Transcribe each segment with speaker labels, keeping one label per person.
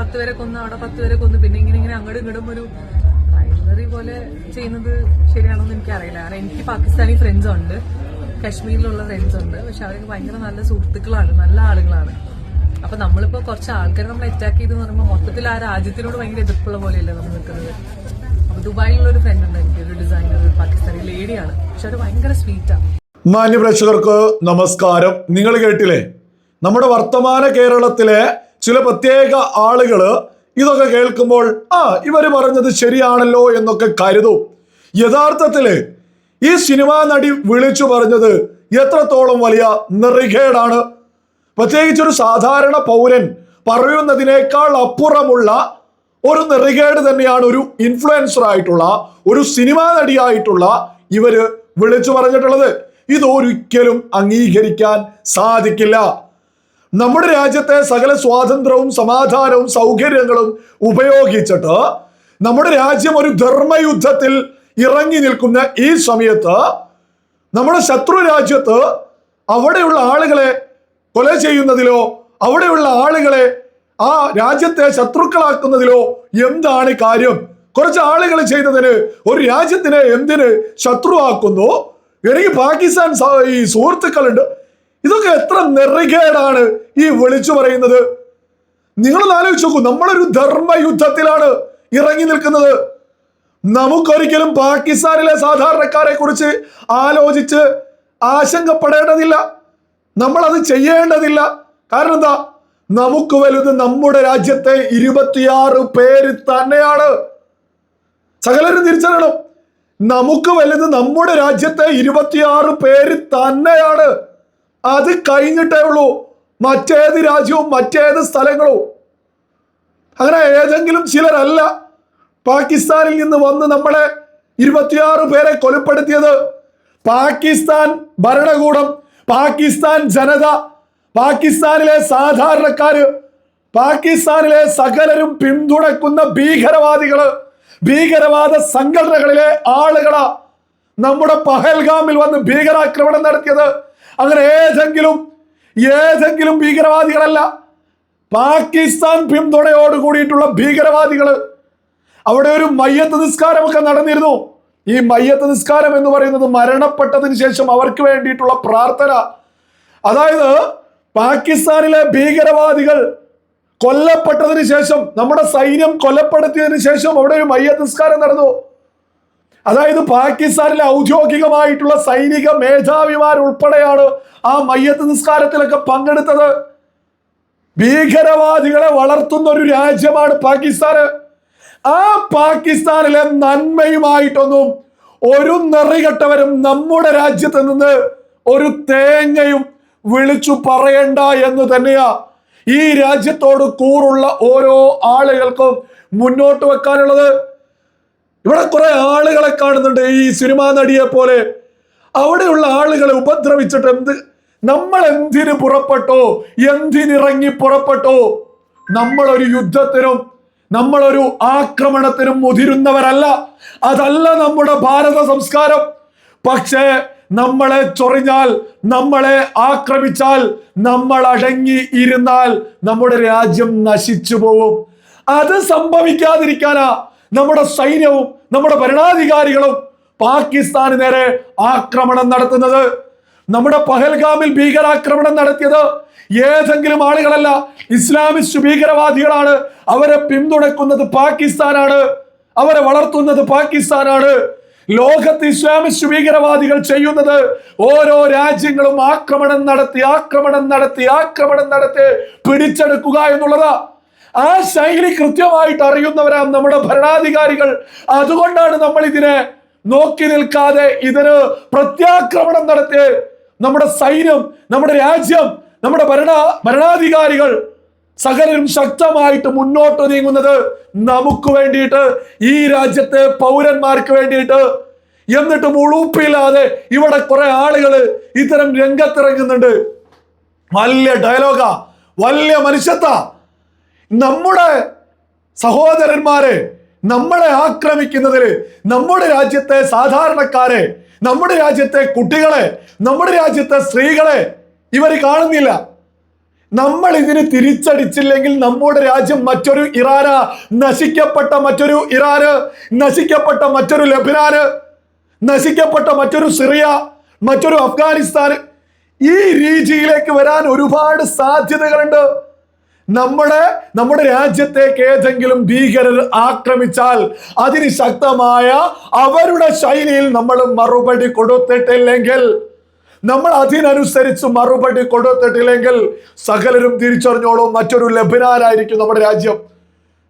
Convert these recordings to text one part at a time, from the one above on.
Speaker 1: പത്ത് പേരെ കൊന്ന് അവിടെ പത്ത് പേരെ കൊന്ന് പിന്നെ ഇങ്ങനെ ഇങ്ങനെ അങ്ങോട്ടും ഇങ്ങോട്ടും ഒരു പ്രൈമറി പോലെ ചെയ്യുന്നത് ശരിയാണോന്ന് എനിക്ക് എനിക്കറിയില്ല. കാരണം എനിക്ക് പാകിസ്ഥാനി ഫ്രണ്ട്സ് ഉണ്ട്. കാശ്മീരിലുള്ള ഫ്രണ്ട്സ് ഉണ്ട്. പക്ഷെ അവരൊക്കെ ഭയങ്കര നല്ല സുഹൃത്തുക്കളാണ് നല്ല ആളുകളാണ്. അപ്പൊ നമ്മളിപ്പോ കുറച്ച് ആൾക്കാരെ നമ്മൾ അറ്റാക്ക് ചെയ്തെന്ന് പറയുമ്പോൾ മൊത്തത്തിൽ ആ രാജ്യത്തിനോട് ഭയങ്കര എതിർപ്പുള്ള പോലെയല്ലേ നമ്മൾ നിൽക്കുന്നത്. അപ്പൊ ദുബായിലുള്ള ഒരു ഫ്രണ്ട് ഉണ്ട് എനിക്ക് ഒരു ഡിസൈനർ പാകിസ്ഥാനി ലേഡിയാണ് പക്ഷെ അവർ ഭയങ്കര സ്വീറ്റാണ്
Speaker 2: മാന്യ പ്രേക്ഷകർക്ക് നമസ്കാരം. നിങ്ങൾ കേട്ടില്ലേ? നമ്മുടെ വർത്തമാന കേരളത്തിലെ ചില പ്രത്യേക ആളുകൾ ഇതൊക്കെ കേൾക്കുമ്പോൾ ആ ഇവർ പറഞ്ഞത് ശരിയാണല്ലോ എന്നൊക്കെ കരുതും. യഥാർത്ഥത്തിൽ ഈ സിനിമാ നടി വിളിച്ചു പറഞ്ഞത് എത്രത്തോളം വലിയ നെറികേടാണ്. പ്രത്യേകിച്ച് ഒരു സാധാരണ പൗരൻ പറയുന്നതിനേക്കാൾ അപ്പുറമുള്ള ഒരു നെറികേട് തന്നെയാണ് ഒരു ഇൻഫ്ലുവൻസർ ആയിട്ടുള്ള ഒരു സിനിമാ നടിയായിട്ടുള്ള ഇവർ വിളിച്ചു പറഞ്ഞിട്ടുള്ളത്. ഇതൊരിക്കലും അംഗീകരിക്കാൻ സാധിക്കില്ല. നമ്മുടെ രാജ്യത്തെ സകല സ്വാതന്ത്ര്യവും സമാധാനവും സൗകര്യങ്ങളും ഉപയോഗിച്ചിട്ട് നമ്മുടെ രാജ്യം ഒരു ധർമ്മയുദ്ധത്തിൽ ഇറങ്ങി നിൽക്കുന്ന ഈ സമയത്ത് നമ്മുടെ ശത്രു രാജ്യത്ത് അവിടെയുള്ള ആളുകളെ കൊല ചെയ്യുന്നതിലോ അവിടെയുള്ള ആളുകളെ ആ രാജ്യത്തെ ശത്രുക്കളാക്കുന്നതിലോ എന്താണ് കാര്യം? കുറച്ച് ആളുകൾ ചെയ്തതിന് ഒരു രാജ്യത്തിനെ എന്തിന് ശത്രുവാക്കുന്നു? എനിക്ക് പാകിസ്ഥാൻ ഈ സുഹൃത്തുക്കളുണ്ട്. ഇതൊക്കെ എത്ര നെറികേടാണ് ഈ വിളിച്ചു പറയുന്നത്. നിങ്ങളൊന്ന് ആലോചിച്ച് നോക്കൂ നമ്മളൊരു ധർമ്മയുദ്ധത്തിലാണ് ഇറങ്ങി നിൽക്കുന്നത്. നമുക്കൊരിക്കലും പാകിസ്ഥാനിലെ സാധാരണക്കാരെ കുറിച്ച് ആലോചിച്ച് ആശങ്കപ്പെടേണ്ടതില്ല. നമ്മൾ അത് ചെയ്യേണ്ടതില്ല. കാരണം എന്താ? നമുക്ക് വലുത് നമ്മുടെ രാജ്യത്തെ ഇരുപത്തിയാറ് പേര് തന്നെയാണ്. സകലരും തിരിച്ചറിയണം. നമുക്ക് വലുത് നമ്മുടെ രാജ്യത്തെ ഇരുപത്തിയാറ് പേര് തന്നെയാണ്. അത് കഴിഞ്ഞിട്ടേ ഉള്ളൂ. മറ്റേത് രാജ്യവും മറ്റേത് സ്ഥലങ്ങളോ. അങ്ങനെ ഏതെങ്കിലും ചിലരല്ല പാകിസ്ഥാനിൽ നിന്ന് വന്ന് നമ്മളെ ഇരുപത്തിയാറ് പേരെ കൊലപ്പെടുത്തിയത്. പാകിസ്ഥാൻ ഭരണകൂടം പാകിസ്ഥാൻ ജനത പാകിസ്ഥാനിലെ സാധാരണക്കാര് പാകിസ്ഥാനിലെ സകലരും പിന്തുണക്കുന്ന ഭീകരവാദികൾ ഭീകരവാദ സംഘടനകളിലെ ആളുകളാ നമ്മുടെ പഹൽഗാമിൽ വന്ന് ഭീകരാക്രമണം നടത്തിയത്. അങ്ങനെ ഏതെങ്കിലും ഏതെങ്കിലും ഭീകരവാദികളല്ല പാകിസ്ഥാൻ പിന്തുണയോട് കൂടിയിട്ടുള്ള ഭീകരവാദികൾ അവിടെ ഒരു മയ്യത്ത് നിസ്കാരമൊക്കെ നടന്നിരുന്നു. ഈ മയ്യത്ത് നിസ്കാരം എന്ന് പറയുന്നത് മരണപ്പെട്ടതിന് ശേഷം അവർക്ക് വേണ്ടിയിട്ടുള്ള പ്രാർത്ഥന. അതായത് പാകിസ്ഥാനിലെ ഭീകരവാദികൾ കൊല്ലപ്പെട്ടതിന് ശേഷം നമ്മുടെ സൈന്യം കൊല്ലപ്പെടുത്തിയതിനു ശേഷം അവിടെ ഒരു മയ്യത്ത് നിസ്കാരം നടന്നു. അതായത് പാകിസ്ഥാനിലെ ഔദ്യോഗികമായിട്ടുള്ള സൈനിക മേധാവിമാർ ഉൾപ്പെടെയാണ് ആ മയ്യത്ത് നിസ്കാരത്തിലൊക്കെ പങ്കെടുത്തത്. ഭീകരവാദികളെ വളർത്തുന്ന ഒരു രാജ്യമാണ് പാകിസ്ഥാന് ആ പാകിസ്ഥാനിലെ നന്മയുമായിട്ടൊന്നും ഒരു നിറികെട്ടവരും നമ്മുടെ രാജ്യത്ത് നിന്ന് ഒരു തേങ്ങയും വിളിച്ചു പറയണ്ട എന്ന് തന്നെയാ ഈ രാജ്യത്തോട് കൂറുള്ള ഓരോ ആളുകൾക്കും മുന്നോട്ട് വെക്കാനുള്ളത്. ഇവിടെ കുറെ ആളുകളെ കാണുന്നുണ്ട്. ഈ സിനിമാ നടിയെ പോലെ. അവിടെയുള്ള ആളുകളെ ഉപദ്രവിച്ചിട്ട് എന്ത്? നമ്മൾ എന്തിന് പുറപ്പെട്ടോ? എന്തിനിറങ്ങി പുറപ്പെട്ടോ? നമ്മളൊരു യുദ്ധത്തിനും നമ്മളൊരു ആക്രമണത്തിനും മുതിരുന്നവരല്ല. അതല്ല നമ്മുടെ ഭാരത സംസ്കാരം. പക്ഷേ നമ്മളെ ചൊറിഞ്ഞാൽ നമ്മളെ ആക്രമിച്ചാൽ നമ്മൾ അടങ്ങി ഇരുന്നാൽ നമ്മുടെ രാജ്യം നശിച്ചു പോവും. അത് സംഭവിക്കാതിരിക്കാനാ നമ്മുടെ സൈന്യവും നമ്മുടെ ഭരണാധികാരികളും പാകിസ്ഥാന് നേരെ ആക്രമണം നടത്തുന്നത്. നമ്മുടെ പഹൽഗാമിൽ ഭീകരാക്രമണം നടത്തിയത് ഏതെങ്കിലും ആളുകളല്ല. ഇസ്ലാമിസ്റ്റ് ഭീകരവാദികളാണ്. അവരെ പിന്തുണക്കുന്നത് പാകിസ്ഥാനാണ്. അവരെ വളർത്തുന്നത് പാകിസ്ഥാനാണ്. ലോകത്ത് ഇസ്ലാമിസ്റ്റ് ഭീകരവാദികൾ ചെയ്യുന്നത് ഓരോ രാജ്യങ്ങളും ആക്രമണം നടത്തി ആക്രമണം നടത്തി ആക്രമണം നടത്തി പിടിച്ചെടുക്കുക എന്നുള്ളതാ. ആ ശൈലി കൃത്യമായിട്ട് അറിയുന്നവരാ നമ്മുടെ ഭരണാധികാരികൾ. അതുകൊണ്ടാണ് നമ്മൾ ഇതിനെ നോക്കി നിൽക്കാതെ ഇതിന് പ്രത്യാക്രമണം നടത്തി നമ്മുടെ സൈന്യം നമ്മുടെ രാജ്യം നമ്മുടെ ഭരണ ഭരണാധികാരികൾ സകലരും ശക്തമായിട്ട് മുന്നോട്ട് നീങ്ങുന്നത് നമുക്ക് വേണ്ടിയിട്ട് ഈ രാജ്യത്തെ പൗരന്മാർക്ക് വേണ്ടിയിട്ട്. എന്നിട്ട് ഉളുപ്പില്ലാതെ ഇവിടെ കുറെ ആളുകൾ ഇത്തരം രംഗത്തിറങ്ങുന്നുണ്ട്. വലിയ ഡയലോഗാ വലിയ മനുഷ്യത്ത നമ്മുടെ സഹോദരന്മാരെ നമ്മളെ ആക്രമിക്കുന്നതിൽ നമ്മുടെ രാജ്യത്തെ സാധാരണക്കാരെ നമ്മുടെ രാജ്യത്തെ കുട്ടികളെ നമ്മുടെ രാജ്യത്തെ സ്ത്രീകളെ ഇവർ കാണുന്നില്ല. നമ്മൾ ഇതിന് തിരിച്ചടിച്ചില്ലെങ്കിൽ നമ്മുടെ രാജ്യം മറ്റൊരു ഇറാന നശിക്കപ്പെട്ട മറ്റൊരു ഇറാന് നശിക്കപ്പെട്ട മറ്റൊരു ലബിനാന് നശിക്കപ്പെട്ട മറ്റൊരു സിറിയ മറ്റൊരു അഫ്ഗാനിസ്ഥാൻ ഈ രീതിയിലേക്ക് വരാൻ ഒരുപാട് സാധ്യതകളുണ്ട്. നമ്മുടെ നമ്മുടെ രാജ്യത്തേക്ക് ഏതെങ്കിലും ഭീകരർ ആക്രമിച്ചാൽ അതിന് ശക്തമായ അവരുടെ ശൈലിയിൽ നമ്മൾ മറുപടി കൊടുത്തിട്ടില്ലെങ്കിൽ നമ്മൾ അതിനനുസരിച്ച് മറുപടി കൊടുത്തിട്ടില്ലെങ്കിൽ സകലരും തിരിച്ചറിഞ്ഞോളും. മറ്റൊരു ലബിനാനായിരിക്കും നമ്മുടെ രാജ്യം.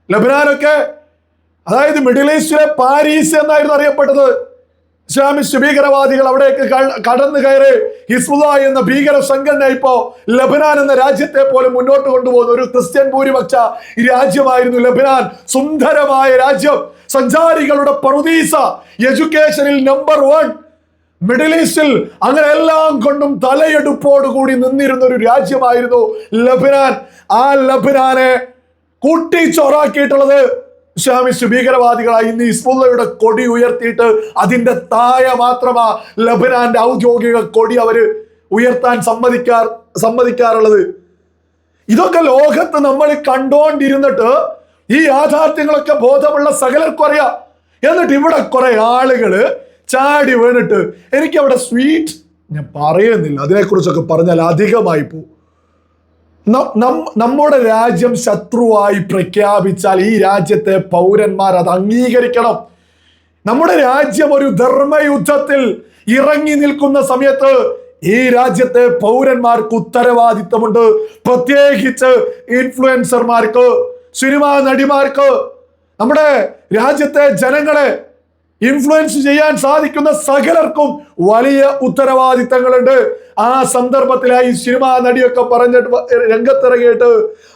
Speaker 2: ലബിനാനൊക്കെ അതായത് മിഡിൽ ഈസ്റ്റിലെ പാരീസ് എന്നായിരുന്നു അറിയപ്പെട്ടത്. ഇസ്ലാമിസ്റ്റ് ഭീകരവാദികൾ അവിടേക്ക് കടന്നു കയറി ഹിസ്ബുദ എന്ന ഭീകര സംഘടന ഇപ്പോ ലബനാൻ എന്ന രാജ്യത്തെ പോലെ മുന്നോട്ട് കൊണ്ടുപോകുന്ന ഒരു ക്രിസ്ത്യൻ ഭൂരിപക്ഷ രാജ്യമായിരുന്നു. ലബനാൻ സുന്ദരമായ രാജ്യം. സഞ്ചാരികളുടെ പറുദീസ. എഡ്യൂക്കേഷനിൽ നമ്പർ വൺ മിഡിൽ ഈസ്റ്റിൽ അങ്ങനെ എല്ലാം കൊണ്ടും തലയെടുപ്പോടുകൂടി നിന്നിരുന്ന ഒരു രാജ്യമായിരുന്നു ലബനാൻ. ആ ലബനാനെ കൂട്ടിച്ചോറാക്കിയിട്ടുള്ളത് ഇസ്ലാമിസ്റ്റ് ഭീകരവാദികളായി ഇന്ന് ഇസ്മുള്ളയുടെ കൊടി ഉയർത്തിയിട്ട് അതിന്റെ തായ മാത്രമാ ലബനാന്റെ ഔദ്യോഗിക കൊടി അവർ ഉയർത്താൻ സമ്മതിക്കാർ സമ്മതിക്കാറുള്ളത്. ഇതൊക്കെ ലോകത്ത് നമ്മൾ കണ്ടോണ്ടിരുന്നിട്ട് ഈ യാഥാർത്ഥ്യങ്ങളൊക്കെ ബോധമുള്ള സകലർക്കും അറിയാം. എന്നിട്ട് ഇവിടെ കുറെ ആളുകൾ ചാടി വീണിട്ട് എനിക്ക് അവിടെ സ്വീറ്റ് ഞാൻ പറയുന്നില്ല. അതിനെക്കുറിച്ചൊക്കെ പറഞ്ഞാൽ അധികമായി പോകും. നമ്മുടെ രാജ്യം ശത്രുവായി പ്രഖ്യാപിച്ചാൽ ഈ രാജ്യത്തെ പൗരന്മാർ അത് അംഗീകരിക്കണം. നമ്മുടെ രാജ്യം ഒരു ധർമ്മയുദ്ധത്തിൽ ഇറങ്ങി നിൽക്കുന്ന സമയത്ത് ഈ രാജ്യത്തെ പൗരന്മാർക്ക് ഉത്തരവാദിത്തമുണ്ട്. പ്രത്യേകിച്ച് ഇൻഫ്ലുവൻസർമാർക്ക് സിനിമാ നടിമാർക്ക് നമ്മുടെ രാജ്യത്തെ ജനങ്ങളെ ഇൻഫ്ലുവൻസ് ചെയ്യാൻ സാധിക്കുന്ന സകലർക്കും വലിയ ഉത്തരവാദിത്തങ്ങളുണ്ട്. ആ സന്ദർഭത്തിലായി സിനിമാ നടിയൊക്കെ പറഞ്ഞിട്ട് രംഗത്തിറങ്ങിയിട്ട്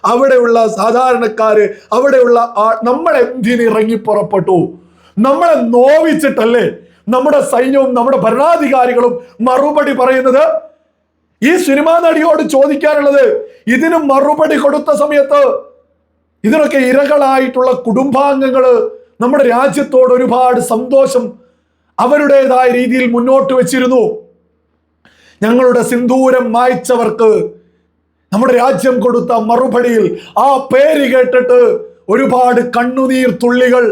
Speaker 2: അവിടെയുള്ള സാധാരണക്കാര് അവിടെയുള്ള ആ- നമ്മൾ എന്തിന് ഇറങ്ങി പുറപ്പെട്ടു? നമ്മളെ നോവിച്ചിട്ടല്ലേ നമ്മുടെ സൈന്യവും നമ്മുടെ ഭരണാധികാരികളും മറുപടി പറയുന്നത്? ഈ സിനിമാ നടിയോട് ചോദിക്കാനുള്ളത് ഇതിന് മറുപടി കൊടുത്ത സമയത്ത് ഇതിനൊക്കെ ഇരകളായിട്ടുള്ള കുടുംബാംഗങ്ങൾ നമ്മുടെ രാജ്യത്തോട് ഒരുപാട് സന്തോഷം അവരുടേതായ രീതിയിൽ മുന്നോട്ട് വെച്ചിരുന്നു. ഞങ്ങളുടെ സിന്ദൂരം മായ്ച്ചവർക്ക് നമ്മുടെ രാജ്യം കൊടുത്ത മറുപടിയിൽ ആ പേര് കേട്ടിട്ട് ഒരുപാട് കണ്ണുനീർ തുള്ളികൾ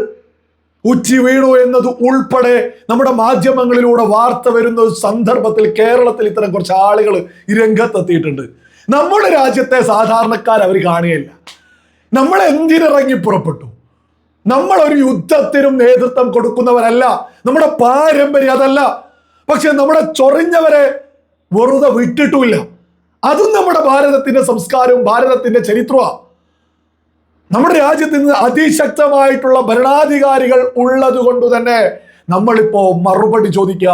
Speaker 2: ഉച്ചി വീണു എന്നത് ഉൾപ്പെടെ നമ്മുടെ മാധ്യമങ്ങളിലൂടെ വാർത്ത വരുന്ന സന്ദർഭത്തിൽ കേരളത്തിൽ ഇത്തരം കുറച്ച് ആളുകൾ ഈ രംഗത്തെത്തിയിട്ടുണ്ട്. നമ്മുടെ രാജ്യത്തെ സാധാരണക്കാർ അവർ കാണുകയില്ല. നമ്മൾ എന്തിനിറങ്ങി പുറപ്പെട്ടു? നമ്മൾ ഒരു യുദ്ധത്തിനും നേതൃത്വം കൊടുക്കുന്നവരല്ല. നമ്മുടെ പാരമ്പര്യം അതല്ല. പക്ഷെ നമ്മുടെ ചൊറിഞ്ഞവരെ വെറുതെ വിട്ടിട്ടുമില്ല. അതും നമ്മുടെ ഭാരതത്തിന്റെ സംസ്കാരവും ഭാരതത്തിന്റെ ചരിത്രമാണ് നമ്മുടെ രാജ്യത്ത് നിന്ന് അതിശക്തമായിട്ടുള്ള ഭരണാധികാരികൾ ഉള്ളത് കൊണ്ട് തന്നെ നമ്മളിപ്പോ മറുപടി ചോദിക്കുക.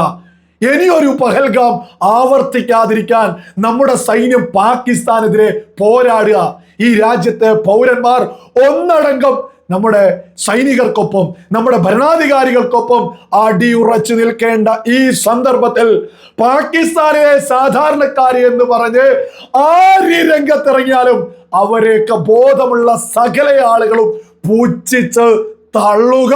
Speaker 2: ഇനിയൊരു പഹൽഗാം ആവർത്തിക്കാതിരിക്കാൻ നമ്മുടെ സൈന്യം പാകിസ്ഥാനെതിരെ പോരാടുക. ഈ രാജ്യത്തെ പൗരന്മാർ ഒന്നടങ്കം നമ്മുടെ സൈനികർക്കൊപ്പം നമ്മുടെ ഭരണാധികാരികൾക്കൊപ്പം അടിയുറച്ചു നിൽക്കേണ്ട ഈ സന്ദർഭത്തിൽ പാകിസ്ഥാനിലെ സാധാരണക്കാരി എന്ന് പറഞ്ഞ് ആര് രംഗത്തിറങ്ങിയാലും അവരെയൊക്കെ ബോധമുള്ള സകല ആളുകളും പൂച്ഛിച്ച് തള്ളുക.